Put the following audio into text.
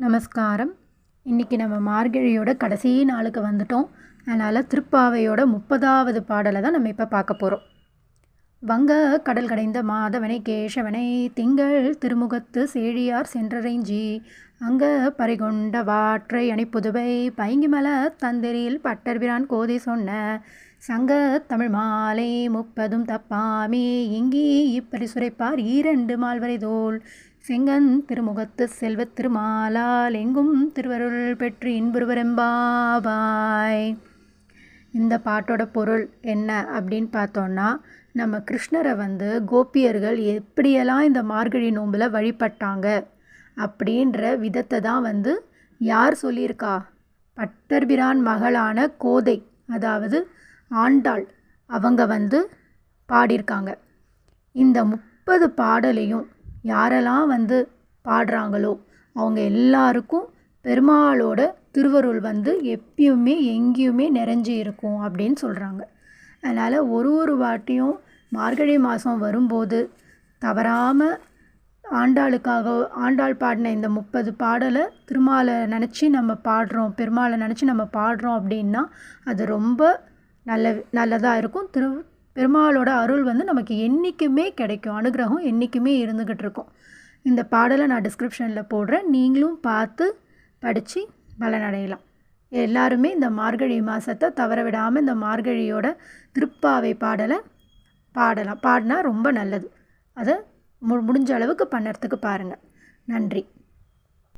நமஸ்காரம். இன்றைக்கி நம்ம மார்கழியோட கடைசி நாளுக்கு வந்துட்டோம். அதனால் திருப்பாவையோட முப்பதாவது பாடலை தான் நம்ம இப்போ பார்க்க போகிறோம் வங்க கடல் கடைந்த மாதவனை கேசவனை திங்கள் திருமுகத்து சேழியார் சென்றறைஞ்சி. அங்க பறிகொண்ட வாற்றை அணிப்புதுவை பைங்கிமல தந்திரியில் பட்டர்பிரான் கோதை சொன்ன. சங்க தமிழ் மாலை முப்பதும் தப்பாமே இங்கி இப்பரிசுரைப்பார் ஈரண்டு மால்வரை தோல். செங்கன் திருமுகத்து செல்வத் திருமாலால் எங்கும் திருவருள் பெற்று இன்புருவரெம்பாவாய் இந்த பாட்டோட பொருள் என்ன அப்படின்னு பார்த்தோன்னா நம்ம கிருஷ்ணரை வந்து கோபியர்கள் எப்படியெல்லாம் இந்த மார்கழி நோம்பில் வழிபட்டாங்க அப்படின்ற விதத்தை தான் வந்து யார் சொல்லியிருக்கா? பட்டர்பிரான் மகளான கோதை அதாவது ஆண்டாள் அவங்க வந்து பாடியிருக்காங்க. இந்த முப்பது பாடலையும் யாரெல்லாம் வந்து பாடுறாங்களோ அவங்க எல்லாருக்கும் பெருமாளோட திருவருள் வந்து எப்பயுமே எங்கேயுமே நிறைஞ்சி இருக்கும் அப்படின்னு சொல்கிறாங்க அதனால் ஒரு ஒரு வாட்டியும் மார்கழி மாதம் வரும்போது தவறாமல் ஆண்டாளுக்காக ஆண்டாள் பாடின இந்த முப்பது பாடலை திருமாலை நினச்சி நம்ம பாடுறோம் பெருமாளை நினச்சி நம்ம பாடுறோம் அப்படின்னா அது ரொம்ப நல்ல நல்லதாக இருக்கும். திரு பெருமாளோட அருள் வந்து நமக்கு என்றைக்குமே கிடைக்கும். அனுகிரகம் என்றைக்குமே இருந்துக்கிட்டு இருக்கும். இந்த பாடலை நான் டிஸ்கிரிப்ஷனில் போடுறேன். நீங்களும் பார்த்து படித்து பலனடையலாம். எல்லாருமே இந்த மார்கழி மாதத்தை தவற விடாமல் இந்த மார்கழியோட திருப்பாவை பாடலை பாடலாம். பாடினா ரொம்ப நல்லது. அதை மு முடிஞ்ச அளவுக்கு பண்ணுறதுக்கு பாருங்கள் நன்றி.